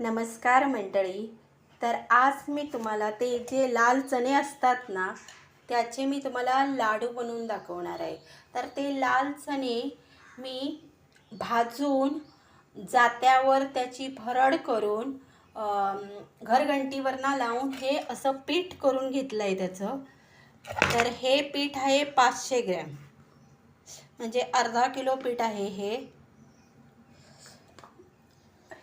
नमस्कार मंडळी. तर आज मी तुम्हाला ते जे लाल चणे असतात ना त्याचे मी तुम्हाला लाडू बनवून दाखवणार आहे. तर ते लाल चणे मी भाजून जात्यावर त्याची भरड करून घरघंटीवरनं लावून हे असं पीठ करून घेतलं आहे त्याचं. तर हे पीठ आहे पाचशे ग्रॅम. म्हणजे अर्धा किलो पीठ आहे हे.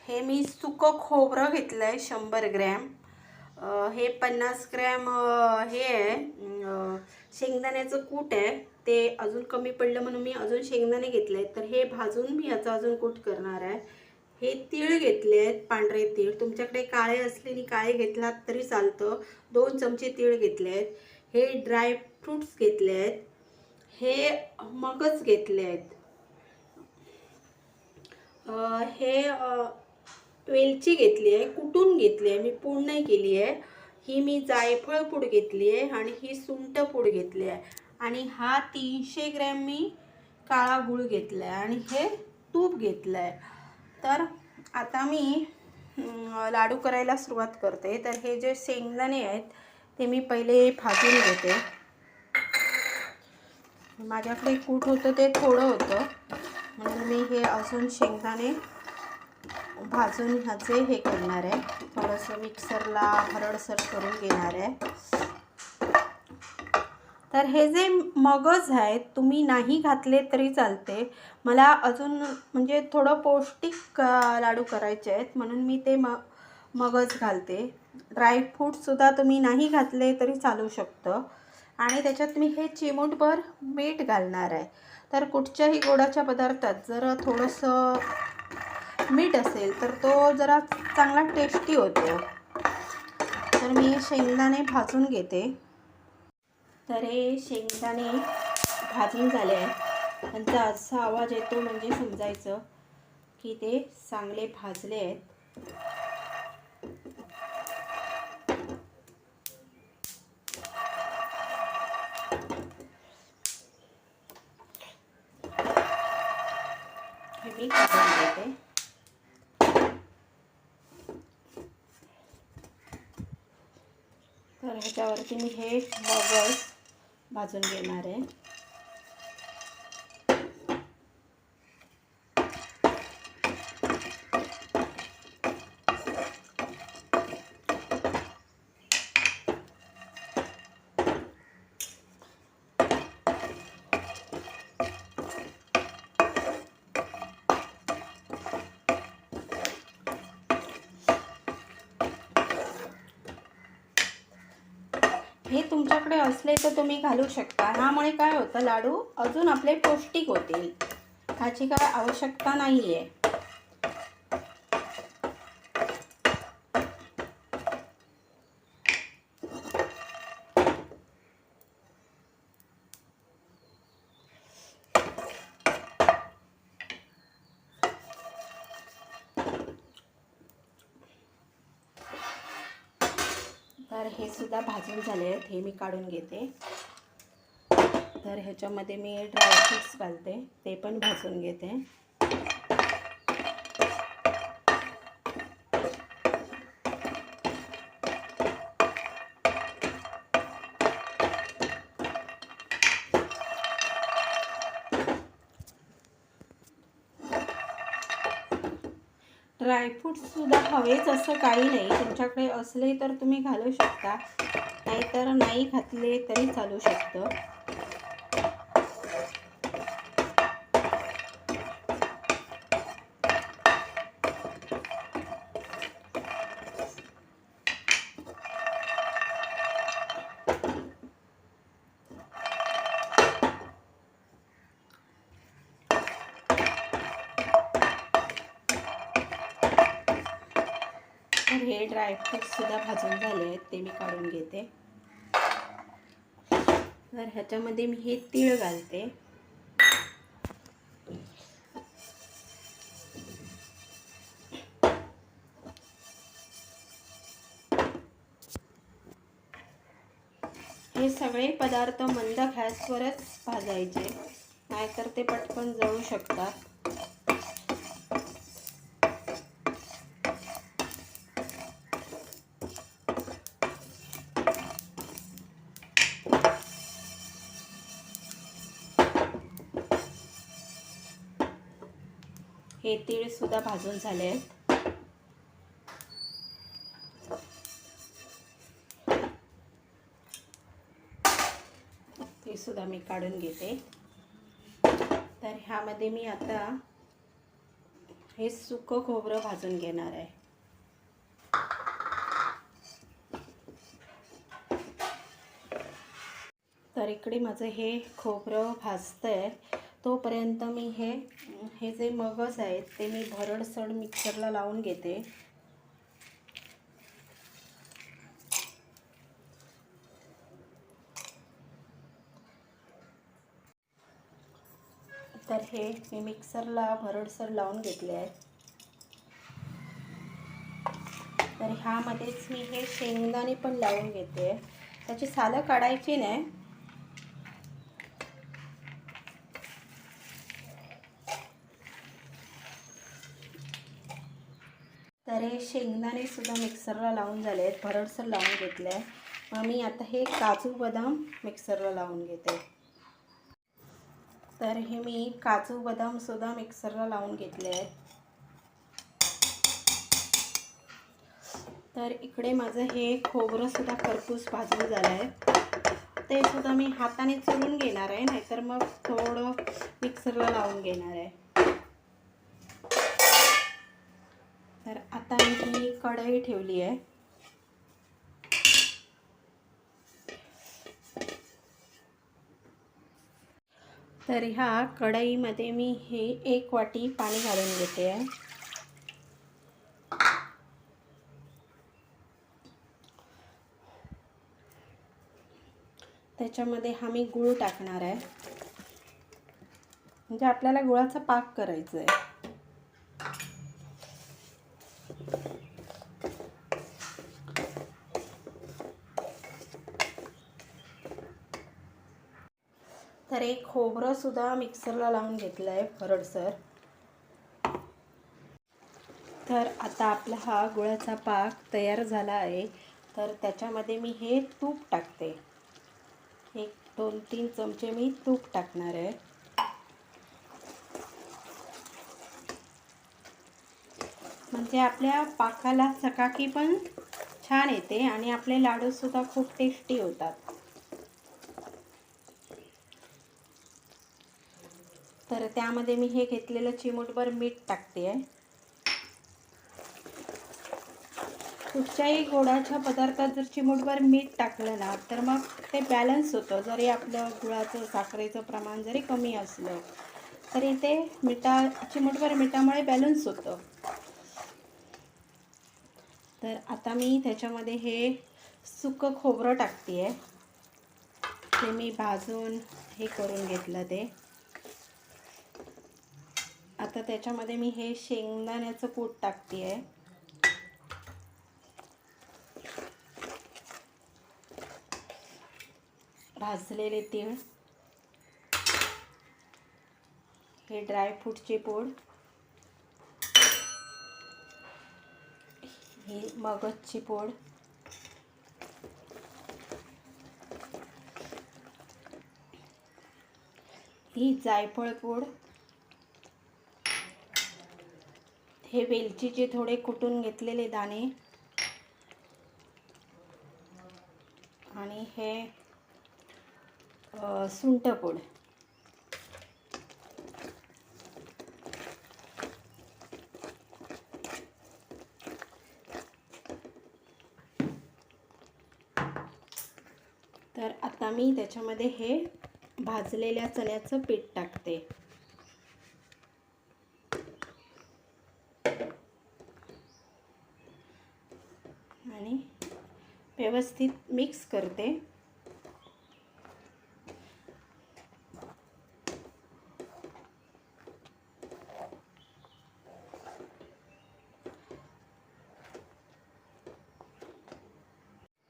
हे मी सुकं खोबरं घेतलं आहे शंभर ग्रॅम. हे पन्नास ग्रॅम हे आहे शेंगदाण्याचं कूट आहे. ते अजून कमी पडलं म्हणून मी अजून शेंगदाणे घेतले आहेत तर हे भाजून मी याचं अजून कूट करणार आहे. हे तीळ घेतले आहेत पांढरे तीळ. तुमच्याकडे काळे असले आणि काळे घेतलात तरी चालतं. दोन चमचे तीळ घेतले आहेत हे ड्रायफ्रूट्स घेतले आहेत हे मगज घेतले आहेत हे वेलची घेतली आहे कुटून घेतली आहे मी पूड नाही केली आहे. ही मी जायफळ पूड घेतली आहे आणि ही सुंट पूड घेतली आहे. आणि हा तीनशे ग्रॅम मी काळा गूळ घेतला आहे आणि हे तूप घेतलं आहे. तर आता मी लाडू करायला सुरुवात करते. तर हे जे शेंगदाणे आहेत ते मी पहिले भाजून घेते. माझ्याकडे कूट होतं ते थोडं होतं. म्हणून मी हे अजून शेंगदाणे भाजून ह्याचे हे करणार आहे. थोडंसं मिक्सरला हरडसर करून घेणार आहे. तर हे जे मगज आहेत तुम्ही नाही घातले तरी चालते. मला अजून म्हणजे थोडं पौष्टिक लाडू करायचे आहेत म्हणून मी ते म मगज घालते. ड्रायफ्रूटसुद्धा तुम्ही नाही घातले तरी चालू शकतं. आणि त्याच्यात मी हे चिमूटभर मीठ घालणार आहे. तर कुठच्याही गोडाच्या पदार्थात जर थोडंसं मीठ असेल तर तो जरा चांगला टेस्टी होतो. तर मी हे शेंगदाणे भाजून घेते. तर हे शेंगदाणे भाजून झाले आहे त्यांचा असा आवाज येतो म्हणजे समजायचं की ते चांगले भाजले आहेत. हे मी काढून घेते. तर मी हे मगज भाजून घेणार आहे. हे तुमच्याकडे असले तर तुम्ही घालू शकता. ह्यामुळे काय होतं लाडू अजून आपले पौष्टिक होतील. ह्याची काय आवश्यकता नाही आहे तर हे सुद्धा भाजून झाले आहेत हे मी काढून घेते. तर ह्याच्यामध्ये मी ड्रायफ्रुट्स घालते ते पण भाजून घेते. ड्रायफ्रूट्ससुद्धा हवेच असं काही नाही. तुमच्याकडे असले तर तुम्ही घालू शकता. नाहीतर नाही घातले तरी चालू शकतं. तर हे ड्रायफ्रूट्ससुद्धा भाजून झाले आहेत ते मी काढून घेते. तर ह्याच्यामध्ये मी हे तीळ घालते. हे सगळे पदार्थ मंद गॅसवरच भाजायचे नाहीतर ते पटकन जळू शकतात. हे तीळसुद्धा भाजून झाले आहेत. ते सुद्धा मी काढून घेते. तर ह्यामध्ये मी आता हे सुकं खोबरं भाजून घेणार आहे. तर इकडे माझं हे खोबरं भाजतं आहे तोपर्यंत मी हे हे जे मगज आहेत ते मी भरडसड मिक्सरला लावून घेते. तर हे मी मिक्सरला भरडसर लावून घेतले आहे. तर ह्यामध्येच मी हे शेंगदाणे पण लावून घेते. त्याची सालं काढायची नाही. तर हे शेंगदाणे सुद्धा मिक्सरला लावून झाले आहेत भरडसर लावून घेतले आहे मग मी आता हे काजू बदाम मिक्सरला लावून घेते. तर हे मी काजू बदामसुद्धा मिक्सरला लावून घेतले आहेत. तर इकडे माझं हे खोबरंसुद्धा खरपूस भाजून झालं आहे ते सुद्धा मी हाताने चुरून घेणार आहे नाहीतर मग थोडं मिक्सरला लावून घेणार आहे तर आता मी ही कढई ठेवली आहे. तर ह्या कढईमध्ये मी हे एक वाटी पाणी घालून घेते. आहे त्याच्यामध्ये हा मी गूळ टाकणार आहे. म्हणजे आपल्याला गुळाचा पाक करायचा आहे. प्रकारे खोबरंसुद्धा खोबरं सुद्धा मिक्सरला लावून घेतलं आहे फरडसर तर आता आपला हा गुळाचा पाक तयार झाला आहे. तर त्याच्यामध्ये मी हे तूप टाकते. एक दोन तीन चमचे मी तूप टाकणार आहे. म्हणजे आपल्या पाकाला चकाकी पण छान येते आणि आपले लाडूसुद्धा खूप टेस्टी होतात. तर त्यामध्ये मी हे घेतलेलं चिमूटभर मीठ टाकते. आहे कुठच्याही गोडाच्या पदार्थात जर चिमूटभर मीठ टाकलं ना तर मग ते बॅलन्स होतं. जरी आपलं गुळाचं साखरेचं प्रमाण जरी कमी असलं तरी ते मिठा चिमूटभर मिठामुळे बॅलन्स होतं. तर आता मी त्याच्यामध्ये हे सुकं खोबरं टाकते आहे ते मी भाजून हे करून घेतलं ते. आता त्याच्यामध्ये मी हे शेंगदाण्याचं कूट टाकते आहे भाजलेले तीळ. हे ड्रायफ्रूटचे पूड. ही मगजची पूड. ही जायफळ पूड. हे वेलचीचे थोडे कुटून घेतलेले दाणे. आणि हे सुंठपूड तर आता मी त्याच्यामध्ये हे भाजलेल्या चण्याचं पीठ टाकते. आणि व्यवस्थित मिक्स करते.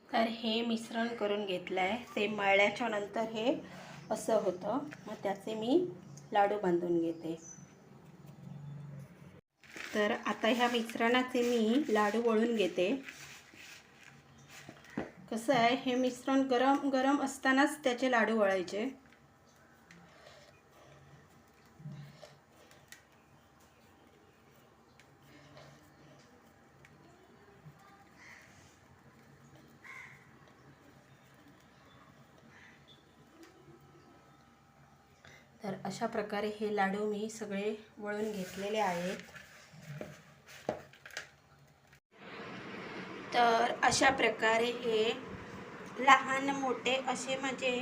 तर हे मिश्रण करून घेतलं आहे ते मळल्याच्या नंतर हे असं होतं. मग त्याचे मी लाडू बांधून घेते. तर आता ह्या मिश्रणाचे मी लाडू वळून घेते. कसं आहे हे मिश्रण गरम गरम असतानाच त्याचे लाडू वळायचे. तर अशा प्रकारे हे लाडू मी सगळे वळून घेतलेले आहेत. तर अशा प्रकारे हे लहान मोठे असे माझे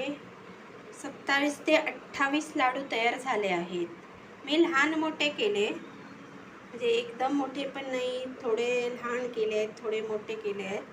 सत्तावीस ते अठ्ठावीस लाडू तयार झाले आहेत. मी लहान मोठे केले. म्हणजे एकदम मोठे पण नाही थोडे लहान केले आहेत थोडे मोठे केले आहेत.